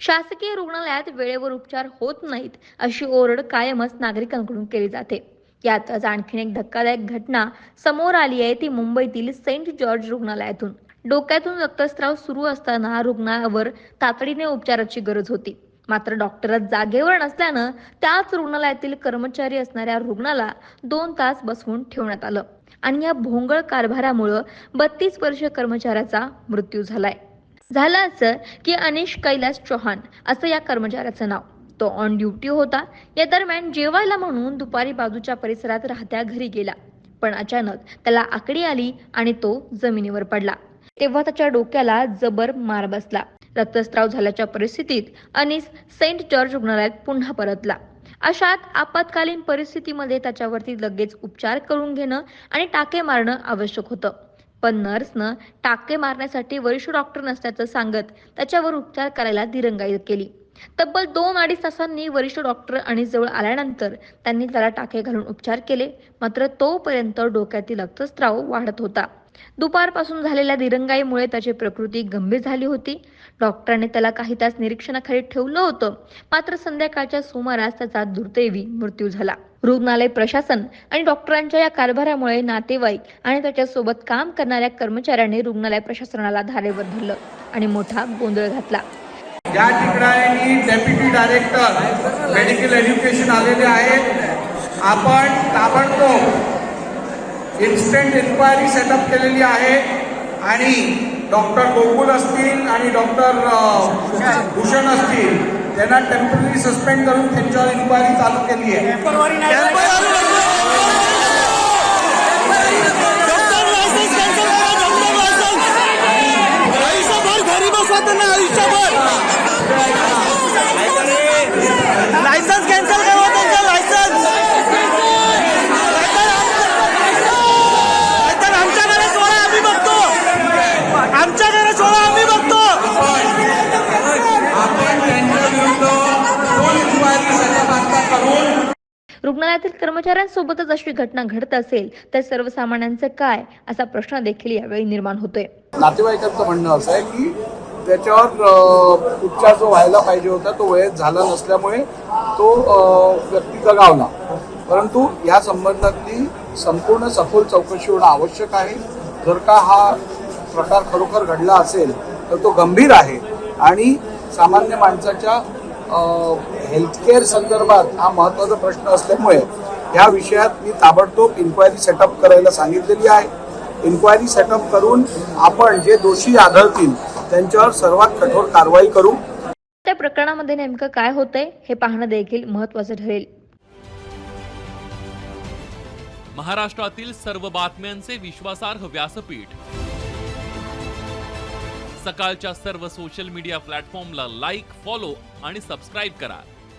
शासकीय रुग्णालयात वेळेवर उपचार होत नाहीत अशी ओरड कायमच नागरिकांकडून केली जाते. यातच आणखीन एक धक्कादायक घटना समोर आली आहे ती मुंबईतील सेंट जॉर्ज रुग्णालयातून. डोक्यातून रक्तस्राव सुरू असताना रुग्णावर तातडीने उपचाराची गरज होती. मात्र डॉक्टर जागेवर नसल्यानं त्याच रुग्णालयातील कर्मचारी असणाऱ्या रुग्णाला दोन तास बसवून ठेवण्यात आलं. आणि या भोंगळ कारभारामुळं बत्तीस वर्ष कर्मचाऱ्याचा मृत्यू झालाय. झालं असं की अनिश कैलास चौहान असं या कर्मचाऱ्याचं नाव. तो ऑन ड्युटी होता. या दरम्यान जेवायला म्हणून दुपारी बाजूच्या परिसरात राहत्या घरी गेला. पण अचानक त्याला आकडी आली आणि तो जमिनीवर पडला. तेव्हा त्याच्या डोक्याला जबर मार बसला. रक्तस्त्राव झाल्याच्या परिस्थितीत अनिस सेंट जॉर्ज रुग्णालयात पुन्हा परतला. अशात आपत्कालीन परिस्थितीमध्ये त्याच्यावरती लगेच उपचार करून घेणं आणि टाके मारणं आवश्यक होतं. पण नर्सनं टाके मारण्यासाठी वरिष्ठ डॉक्टर नसल्याचं सांगत त्याच्यावर उपचार करायला दिरंगाई केली. तब्बल दोन अडीच तासांनी वरिष्ठ डॉक्टर आणि जवळ आल्यानंतर त्यांनी त्याला टाके घालून उपचार केले. मात्र तोपर्यंत डोक्यातील रक्तस्राव वाढत होता. दुपारपासून झालेल्या दिरंगाईमुळे त्याची प्रकृती गंभीर झाली होती. डॉक्टरांनी त्याला काही तास निरीक्षणाखाली ठेवलं होतं. मात्र संध्याकाळच्या सुमारास त्याचा दुर्दैवी मृत्यू झाला. रुग्णालय प्रशासन आणि डॉक्टरांच्या या कारभारामुळे नातेवाईक आणि त्याच्यासोबत काम करणाऱ्या कर्मचाऱ्यांनी रुग्णालय प्रशासनाला धारेवर धरलं आणि मोठा गोंधळ घातला. या ठिकाणी डेप्युटी डायरेक्टर मेडिकल एज्युकेशन आलेले आहेत. आपण ताबडतोब इन्स्टंट इन्क्वायरी सेटअप केलेली आहे. आणि डॉक्टर गोकुल असतील आणि डॉक्टर भूषण असतील त्यांना टेंपररी सस्पेंड करून त्यांच्यावर इन्क्वायरी चालू केली आहे. डॉक्टर रुग्णालयातील कर्मचाऱ्यांसोबतच अशी घटना घडत असेल तर सर्वसामान्यांचं काय? असा प्रश्न देखील यावेळी निर्माण होतोय. नातेवाईकांचं म्हणणं असं आहे की त्याच्यावर उपचार जो व्हायला पाहिजे होता तो वेळेत झाला नसल्यामुळे तो व्यक्ती दगावला परंतु या संबंधातली संपूर्ण सखोल चौकशी होणं आवश्यक आहे. जर का हा प्रकार खरोखर घडला असेल तर तो गंभीर आहे. आणि सामान्य माणसाच्या हेल्थकेअर संदर्भात हा महत्त्वाचा प्रश्न असल्यामुळे या विषयात मी ताबडतोब इन्क्वायरी सेटअप करायला सांगितलेली आहे. इन्क्वायरी सेटअप करून आपण जे दोषी आढळतील त्यांच्यावर सर्वात कठोर कारवाई करू. त्या प्रकरणामध्ये नेमकं काय होतंय हे पाहणं देखील महत्वाचं ठरेल. महाराष्ट्रातील सर्व बातम्यांचे विश्वासार्ह व्यासपीठ. सकाळच्या सर्व सोशल मीडिया प्लॅटफॉर्मला लाईक फॉलो आणि सबस्क्राईब करा.